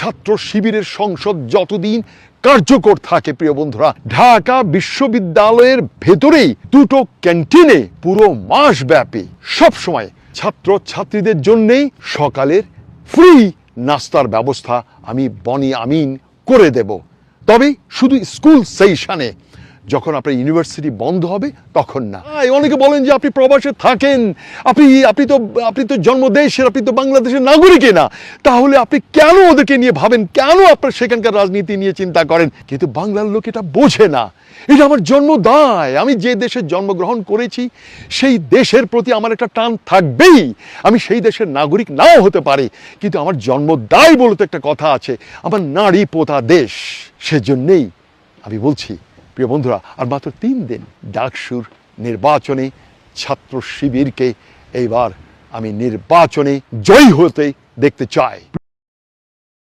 ছাত্র শিবিরের সংসদ যতদিন কার্যকর থাকে, প্রিয় বন্ধুরা, ঢাকা বিশ্ববিদ্যালয়ের ভেতরেই দুটো ক্যান্টিনে পুরো মাস ব্যাপী সব সময় ছাত্র ছাত্রীদের জন্যেই সকালের ফ্রি নাস্তার ব্যবস্থা আমি বনি আমিন করে দেব। তবে শুধু স্কুল সেশনে যখন আপনার ইউনিভার্সিটি বন্ধ হবে, তখন না। অনেকে বলেন যে আপনি প্রবাসে থাকেন, আপনি আপনি তো আপনি তো জন্মদেশের, আপনি তো বাংলাদেশের নাগরিকই না। তাহলে আপনি কেন ওদেরকে নিয়ে ভাবেন? কেন আপনার সেখানকার রাজনীতি নিয়ে চিন্তা করেন? কিন্তু বাংলার লোক এটা বোঝে না। এটা আমার জন্মদায় আমি যে দেশে জন্মগ্রহণ করেছি, সেই দেশের প্রতি আমার একটা টান থাকবেই। আমি সেই দেশের নাগরিক নাও হতে পারি। কিন্তু আমার জন্মদায় বলতে একটা কথা আছে। আমার নারী পোতা দেশ, সেজন্যেই আমি বলছি প্রিয় বন্ধুরা, আর মাত্র তিন দিন ডাকসুর নির্বাচনে ছাত্র শিবিরকে এইবার আমি নির্বাচনে জয়ী হতে দেখতে চাই।